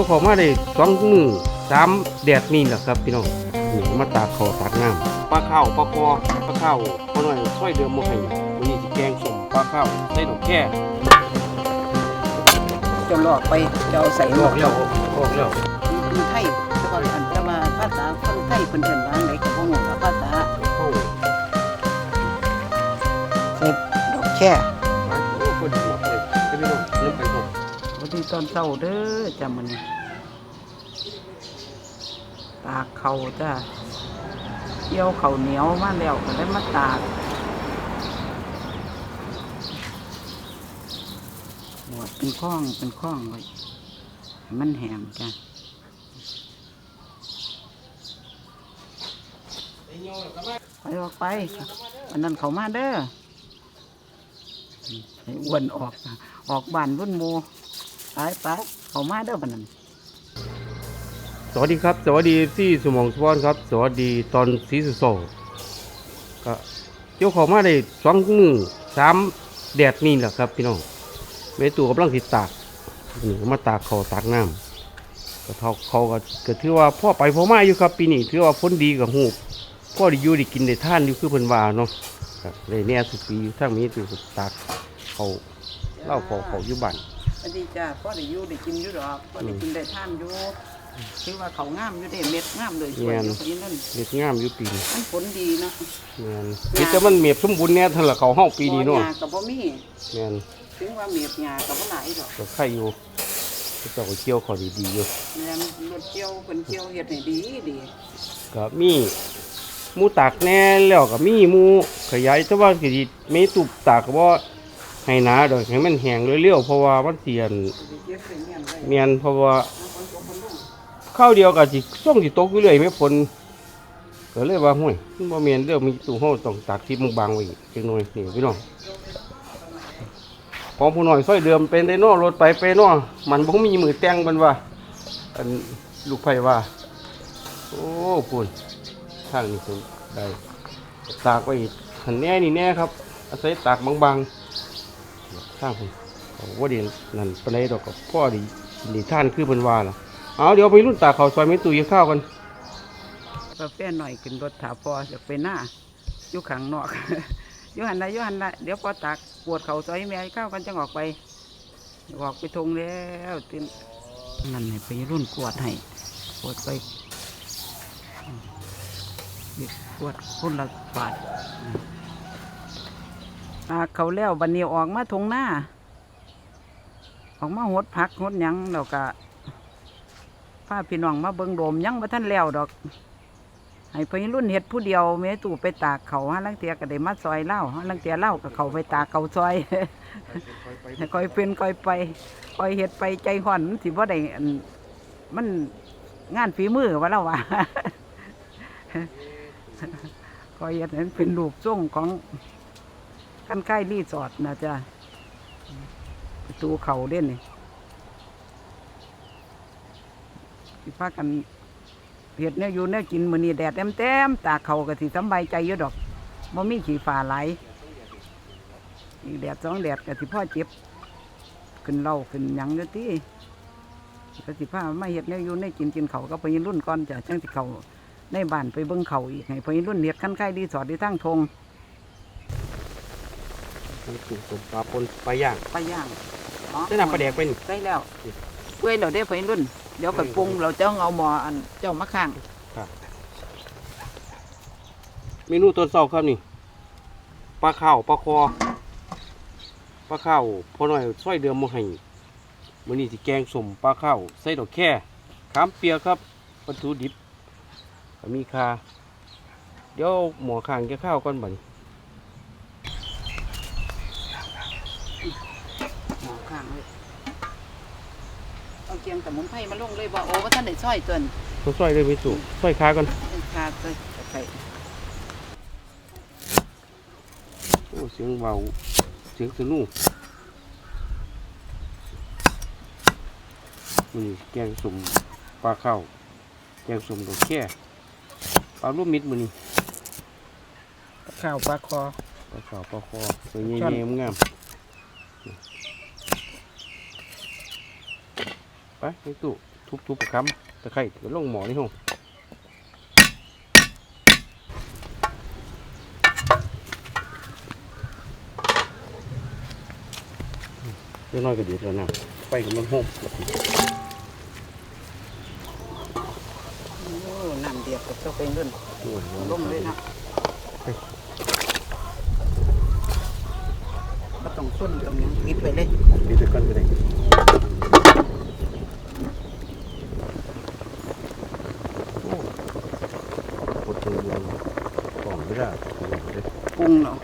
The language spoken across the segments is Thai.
กี่ยวของมาได้สองมือสามแดดนี่แหละครับพี่น้องนี่มาตากขอตากน้ำปลาข้าวปลาคอปลาข้าวพอหน่อยช่วยเดือมมาให้วันนี้จะแกงส้มปลาข้าวใส่ดอกแค่จะลอกไปจะเอาใส่ลลออกกแล้วลอกแล้วคนไทยแต่ว่าอันแต่ว่าภาษาคนไทยเพิ่นเอิ้นว่าไหนก็บ่ฮู้ว่าภาษาเข้าเสร็จดอกแค่ ตอนเช้าเด้อจ้ะมื้อนี้ตากเขาจ้ะเกี่ยวเขาเหนียวมาแล้วก็ได้มาตากหมวดเป็นข้องเป็นข้องไว้มันแห้งจ้ะไปออกไปอันนั้นเขามาเด้อให้อ้วนออกออกบ้านรุ่นโม ไปไปเขามาเด้อบันนั้นสวัสดีครับ สวัสดีที่สมองสปอนครับ สวัสดีตอนสีสุโซก็เกี่ยวของมาได้สองมือสามแดดนี่แหละครับ พี่น้องเมตูกำลังติดตากนี่มาตากขอตากน้ำก็เท่าเขาก็ก็ถือว่าพ่อไปพ่อมาอยู่ครับ ปีนี้ถือว่าพ้นดีกับหูพ่อได้อยู่ได้กินได้ท่านอยู่คือเพิ่นว่าเนาะเลยแน่สุดปีทั้งมีตูกตากเขาเล่าเขาเขาอยู่บ้าน อันนี้จ้าพ่อได้อยู่ได้กินอยู่ดอกพ่อได้กินได้ท่านอยู่คือว่าเขางามอยู่เด้เม็ดงามเลยสวยอยู่คนนี้นั่นเด็ดงามอยู่ปีนี้มันผลดีเนาะแม่นนี่แต่มันเมียบสมบูรณ์แน่ทันละเขาห้องปีนี้เนาะหญ้ากับบ่มีแม่นถึงว่าเมียบหญ้ากับบ่หลายดอกก็ไข่อยู่ก็เจ้าก็เกี่ยวเขอดีๆอยู่แม่นรถเกี่ยวเพิ่นเกี่ยวเฮ็ดให้ดีดีก็มีหมูตากแน่แล้วก็มีหมูขยายแต่ว่าก็สิไม่ตุบตากก็บ่ ให้หนาดอกให้มันแห้งเร็วๆเพราะว่ามันเสียนเก็บใส่เงี้ยนไว้เมียนเพราะว่าข้าวเดียวก็สิส่งสิตกอยู่เรื่อยไม่ฝนก็เลยว่าห้วยบ่แม่นเด้อมีตู้เฮาต้องตากที่มึงบางไว้อีกจักหน่อยนี่พี่น้องของผู้น้อยซอยเดิมเป็นได้นอรถไปไปนอมันบ่มีมือแต่งมันว่าอันลูกไผว่า โอ้คุณทางนี้สุดได้ตากไว้หันแน่นี่แน่ครับอาศัยตากบางๆ ทางคุณว่าเดียนนั่นปานใดดอกกับพ่อดีนดีท่านคือเพิ่นว่าล่ะเอาเดี๋ยวไปรุ่นตากเขาซอยไม่ตู้ยิงข้าวกันกาแฟหน่อยขึ้นรถถาพอจะไปหน้าอยู่ข้างนอกอยู่หันละอยู่หันละเดี๋ยวพอตักปวดเขาซอยแม่ข้าวกันจังออกไปออกไปทงแล้วตื่นนั่นไปรุ่นกวดให้กวดไปกวดคนละบาท ตากเขาแล้วบันนี้ออกมาทงหน้า ออกมาหดพักหดหยังแล้วก็พาพี่น้องมาเบิ่งโดมยังมาท่านแล้วดอกให้พี่รุ่นเฮ็ดผู้เดียวแม่ตู่ไปตากเขาฮะลังเตียก็ได้มาซอยเล่าฮะลังเตียเล่ากับเขาไปตากเขาซอยให้คอยเป็นคอยไปคอยเฮ็ดไปใจห่อนมันสิบ่ได้อันมันงานฝีมือว่าแล้วว่าคอยเฮ็ดให้มันเป็นรูปทรงของ กันใกล้รีสอร์ทนะจ๊ะประตูเขาเด่นนี่สิพากันเห็ดเนี่ยอยู่เนี่ยกินมือนี้แดดเต็มๆตาเขาก็สิสบายใจอยู่ดอกบ่มีขี้ฟ้าไหลอีกแดดสองแดดก็สิพ่อเจ็บ ขึ้นเหล่าขึ้นหยังอยู่ก็สิพาไมาเห็ดเนี่ยอยู่เนี่ยกินกินเขาก็ไปรุ่นก่อนจ้ะจังสิเขาในบ้านไปเบิ่งเขาอีกให้ไปรุ่นเห็ดขั้นไข่ดีสอดดีทั้งทง ตู้ตุ่มปลาปนปลาย่างไปย่างอ๋อได้นำปลาแดกเป็นได้แล้วเพื่อเราได้ไปรุ่น เดี๋ยวก็ปรุงเราจะเอาหมออันเจ้ามาข้างเมนูต้นเสาครับนี่ปลาข้าวปลาคอปลาข้าวพอหน่อยซอยเดือมมาให้มื้อนี้สิแกงสมปลาข้าวใส่ดอกแค่ขามเปียกครับวัตถุดิบก็มีคาเดี๋ยวหมอข้างแกข้าวก่อนบัดนี้ หมอข้างเลยเอาเกียง สมุนไพรมาลงเลยว่าโอ้ว่าท่านได้ช่อยตัวนี้ต้องซอยเลยมีสุซอยคาก่อนคาใส่ใส่โอ้เสียงเบาเสียงสนุกมื้อนี้แกงสมปลาข้าวแกงสมดอกแค่ปลาลูกมิดมื้อนี้ข้าวปลาคอปลาขาวปลาคอตัวเงี้ยๆงาม ไปไปตู้ถทุบๆคำตะไคร้เดี๋ยวลงหมอนี่ห้องเล็กน้อยก็เดือดแล้วนะไฟกำลังห้องโอ้น้ำเดียบกับเจ้าเป็นรุ่นลงเลยนะก็ต้องส้นเรื่องนี้ปิดไปเลยนี่จะกันไปได้โอ้กดตัวลงกล่องไม่ได้กล่องไม่ได้ ปรุงเนาะ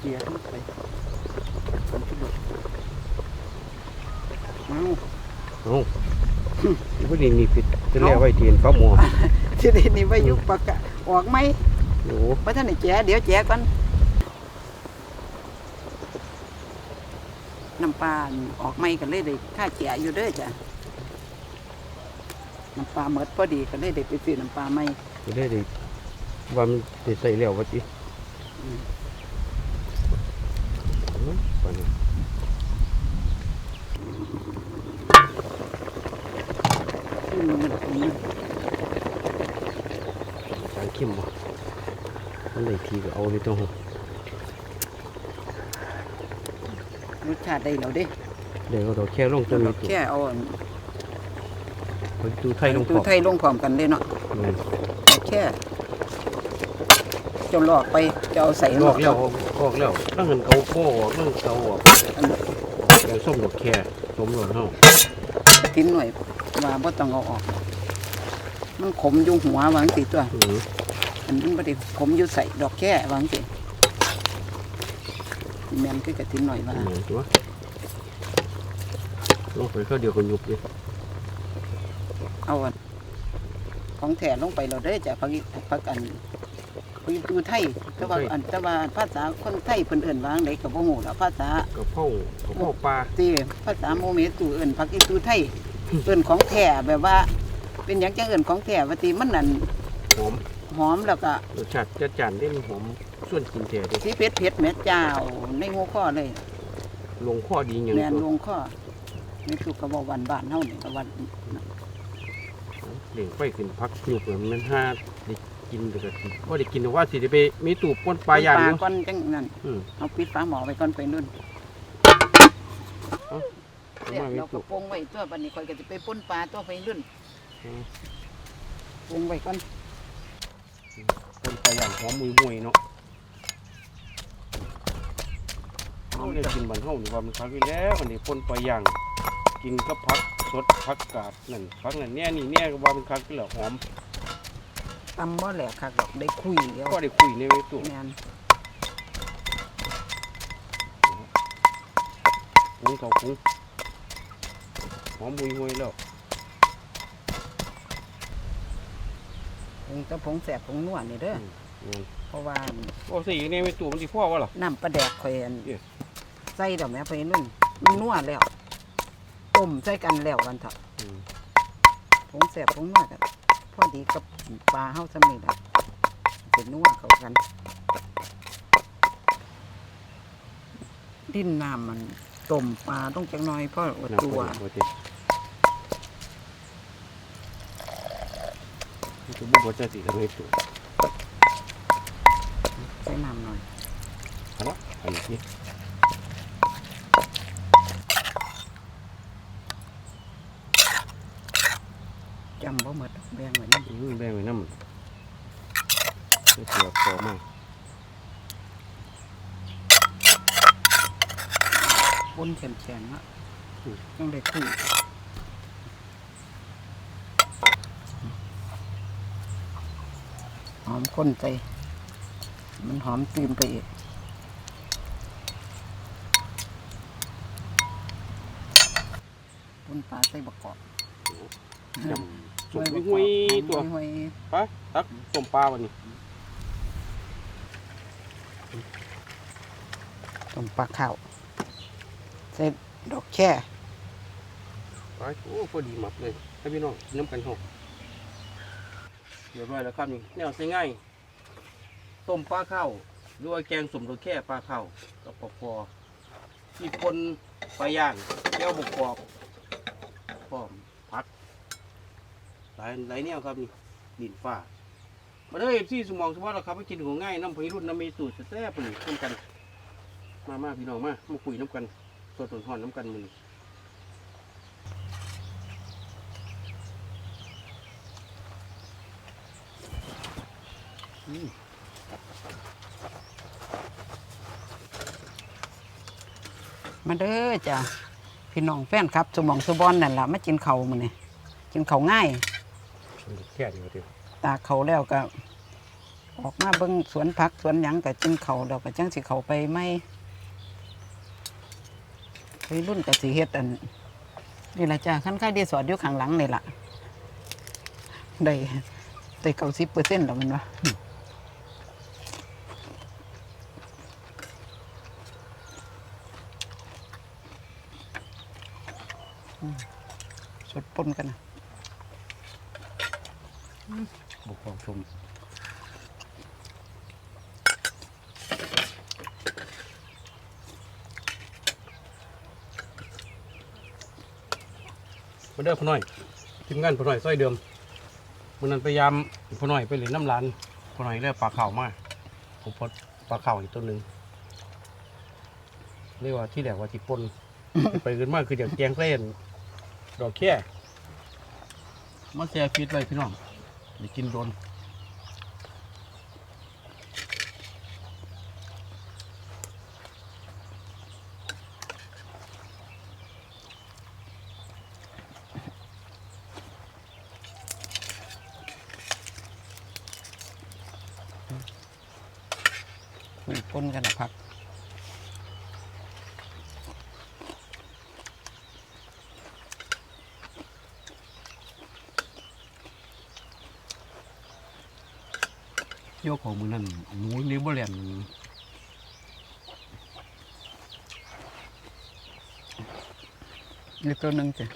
เกียร์ขึ้นไปเอาเอ้าพวกนี้มีผิดจะเรียกไว้เทียนฟ้าหมอที่นี่นี่ว่ายุบปากกะออกไหมโอ้เพราะท่านได้แจ๋เดี๋ยวแจ๋ก่อนน้ำปลาออกไหมกันเลยได้ค่าแจ๋อยู่เด้อจ้ะน้ำปลาเมดพอดีก็เลยได้ไปซื้อน้ำปลาไหม จะได้ได้ว่ามันได้ใส่แล้ววะจิอืมไปนี่ขึ้นมันมันสารเข้มบ่มันได้ทีก็เอาเลยต้องรสชาติได้แล้วเด้เดี๋ยวเราแค่ลงตัวนี้ตัวแค่เอาอันไปดูไทยลงขตูอบไทยลงพร้อมกันเลยเนาะ แม่นแค่จะลอกไปจะเอาใส่ลอกแล้วลอกแล้วนั่งเงินเกาโก้ออกนั่งเกาออกแกงส้มดอกแค่สมหลวนเฮาทิ้นหน่อยว่าบ่ต้องเอาออก มันขมอยู่หัววาจังสิตัวอืออันนี้บ่ได้ขมอยู่ใส่ดอกแค่วาจังสิแม่นคือกระทิ้นหน่อยว่าเหมือนตัวลงไปเข้าเดียวกันยุบเลยเอาอัน ของแถลงไปเราได้อจ้ะพักอีพักอันพักอีตูไทยแต่ว่าอันแต่ว่าภาษาคนไทยเพิ่นเอิ้นว่าจั่งใดก็บ่ฮู้ล่ะภาษากระเพรากระเพราปลาที่ภาษาโมเมตูเอิ้นพักอีตูไทยเอิ้นของแท้แบบว่า เป็นหยังจังเอิ้นของแท้ว่าติมันนั่นหอมหอมแล้วก็รสชาติจัดจานได้มันหอมส่วนกินแท้เด้สีเผ็ดเผ็ดแม่เจ้าในหัวข้อเลยลงข้อดีอย่างแม่นตัวลงข้อนี่คือก็บ่วันบ้านเฮานี่ก็วัน เลี้ยงไปขึ้นพักยุบแล้วมันห้าได้กินเดี๋ยวก็สิว่าได้กินแต่ว่าสิได้ไปมีตู้ปนปลาย่างอยู่ก่อนจังนั่นอืมเอาปิดฝาหม้อไว้ก่อนไปนู่นเอาเดี๋ยวมามีเราก็ตู้ปรุงไว้ตัวบัดนี้ข่อยก็สิไปป่นปลาตัวไปนู่นอืมปรุงไว้ก่อนปนปลาย่างหอมมุยมุยๆเนาะเอาได้กินบันเฮานี่ว่ามันคักอยู่แล้วอันนี้ปนปลาย่างกินกับผัก สดผักกาดนั่นผักนั่นแน่นี่แน่ก็ว่ามันคักอยู่แล้วหอมตำบ่แหลกคักดอกได้คุยเดียวก็ได้คุยในเวตู้แม่นปรุงเขาปรุงหอมมุยมุยๆแล้วปรุงแตะผงแสบผงนวดนี่เด้ออืมเพราะว่าโอ้สิในเวตู้มันสิพ่อวะล่ะน้ำปลาแดกข่อยอันเอ๊ะ ใส่ดอกแม่ไปนู่นมันนัวแล้ว ต้มใส่กันแล้วกันเถอะอืมผงแสบผงนวดกันพอดีกับปลาเฮาสำนี่ล่ะเป็นนัวเข้ากัน ดิ้นน้ำมันต้มปลาต้องจังน้อยเพราะว่าน้ำตัวปลาแดกว่าติมันจะบุกว่าจะสิทำให้ตัวใส่น้ำหน่อยเอาละอันนี้ จำบ่หมดแบ่งไว้นี่ อืมแบ่งไว้น้ำเพื่อเสอมากปนแข็งๆอะต้องได้คุยหอมข้นใจมันหอมตื่นไปอีกปนปลาใส่บะกอกยำสุกหุยตัวห่วยไปตักต้มปลาวันนี้ ต้มปลาข้าวใส่ดอกแค่ไปโอ้พอดีหมับเลยให้พี่น้องน้ำกันหกเดี๋ยวไว้แล้วครับนี่แนวใส่ง่ายต้มปลาข้าวหรือว่าแกงสมรสแค่ปลาข้าวกับปอพอที่คนปลาย่างแก้วบกกอกพร้อมผักหลายหลายแนวครับนี่ดินฟ้ามาเด้อที่สมองสมองเราครับไปกินของง่ายน้ำพริรุ่นน้ำมีสูตรแซ่บๆนี่ร่วมกัน มามาพี่น้องมามาคุยน้ำกันสดต้นหอนน้ำกันมือนี้อืมมาเด้อจ้ะพี่น้องแฟนครับสมองสบอนนั่นล่ะมากินเขาวมื้อนี้กินเขาวง่ายแค่นี้ก็เดียวตากเขาแล้วก็ ออกมาเบิ่งสวนผักสวนหยังก็กินเขาวแล้วก็จังสิเขาไปไม่ ไปรุ่นก็สิเฮ็ดอันนี่ล่ะจ้ะคันค่ายดีสอดอยู่ข้างหลังนี่ล่ะได้ได้เก้าสิบเปอร์เซ็นต์แล้วแมันวะอืมสดปนกันนะบกกอกชม มาเด้อพ่อหน่อยทีมงานพ่อหน่อยซอยเดิมมันนั้นพยายามพ่อหน่อยไปเหรียน้ำร้านพ่อหน่อยเรียกปลาเข่ามาผมพดปลาเข่าอีกตัวหนึ่งเรียกว่าที่แหลกว่าที่ปนไปขึ้นมากคืออย่างแกงเส้นดอกแค่มาแซ่ฟิตไว้พี่น้องเดี๋ยวกินโดน คนกันนะพักเที่ยวของมือนั่นหนูเลี้ยงบ่แหลมนี่ตัวหนึ่งจ้ะ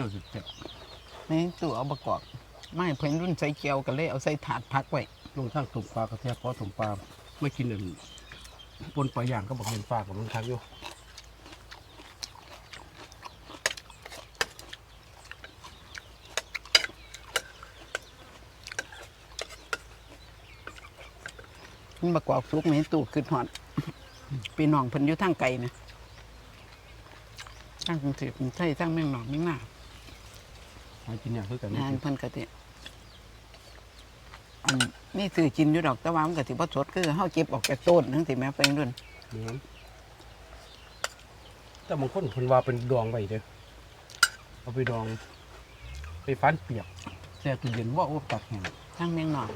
นียวสุดเจ็บนี่ตัวเอาประกอบไม่เพิ่นรุ่นใส่เกียวกันเลยเอาใส่ถาดพักไว้ลงทางตุ่มปลากระแทกคอตุ่มปลาไม่กินอื่นปนปลาย่างก็บอกเงินฝากกับลุงทักอยู่มันประกอบสุกนี่ตู้ขึ้นหอดปีน้องเพิ่นอยู่ทางไกลนะทางกรุงเทพกรุงไทยทางแม่งหนองแม่งหน้าหากินอย่างคือกันงานเพิ่นก็ติอันนี่ซื้อกินอยู่ดอกแต่ว่ามันก็สิบ่สดคือเฮาเก็บออกจากต้นจังซี่แม่ไปรุ่นเหมือนแต่บางคนคนว่าเป็นดองไว้เด้อเอาไปดอง ไปฟันเปียกแช่ตู้เย็นว่าโอ้ตักแห้งทางแม่งหนอง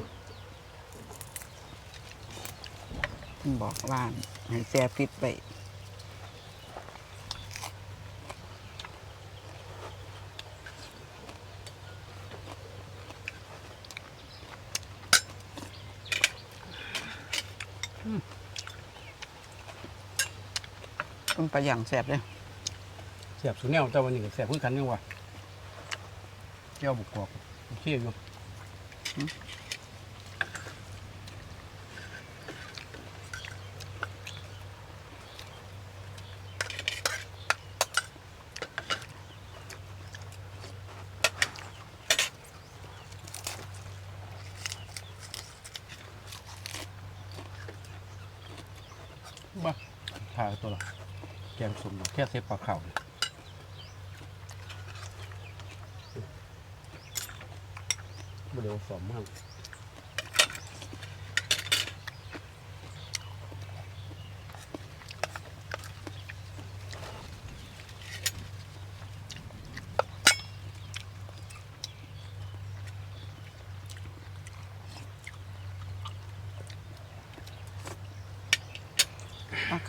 เพิ่นบอกว่าให้แช่ฟิตไว้ ปลาอย่างแสบเลยแสบสุดแนวแต่วันนี้ก็แสบเพื่อกันยังวะแก้วบุกกอกโอเคอยู่ บ้าทาตัวละแกง สมดอกแค่เซฟปลาเข่าเลยเดี๋ยวสอมมาก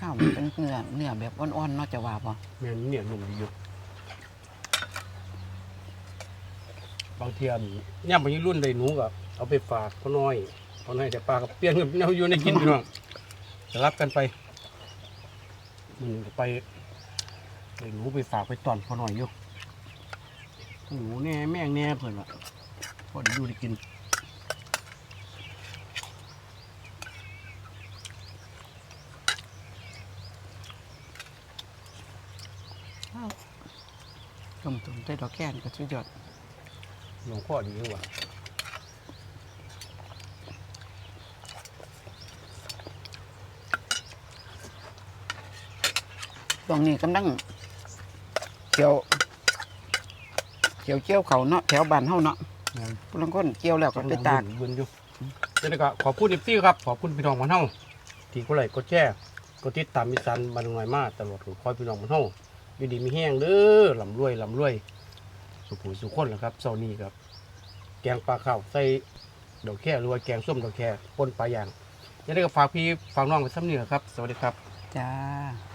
ข้าวมันเป็นเนื้อเนื้อแบบอ่อนๆเนาะจะว่าป่ะแม่นเนี่ยหนุ่มดีอยู่บางเทียนย่ำไปยี่รุ่นได้หนูกับเอาไปฝากเขาน้อยเขาน้อยแต่ปลากับเปลี่ยนกับแนวอยู่ในกินพี่น้องจะรับกันไปมันก็ไปไปหนูไปฝากไปตอนพอหน่อยอยู่หนูแน่แม่งแน่เพื่อนละพอได้อยู่ได้กิน ต้มตุ่ม ใส่ดอกแก้นก็สุดยอดหลวงพ่อดีกว่าตรงนี้กำลังเกี่ยวเกี่ยวเกี่ยวเขาเนาะแถวบ้านเฮาเนาะแม่นผู้ลังคนเกี่ยวแล้วก็ไปตากเบิ่งอยู่เดี๋ยวนี้ก็ขอบคุณเอฟซีครับ ขอบคุณพี่น้องมันเฮาที่กดไลค์กดแชร์กดติดตามมิสันบันหน่อยมาตลอดคอยพี่น้องมันเฮาอยู่ดีมีแห้งเด้อลำรวยลำรวย ผูดสุขคนแหละครับเช้านี้ครับ แกงปลาข้าวใส่ดอกแค่หรือว่าแกงส้มดอกแค่ปนปลาย่างยังได้ก็ฝากพี่ฝากน้องไปซ้ำนี่นะครับ สวัสดีครับ จ้า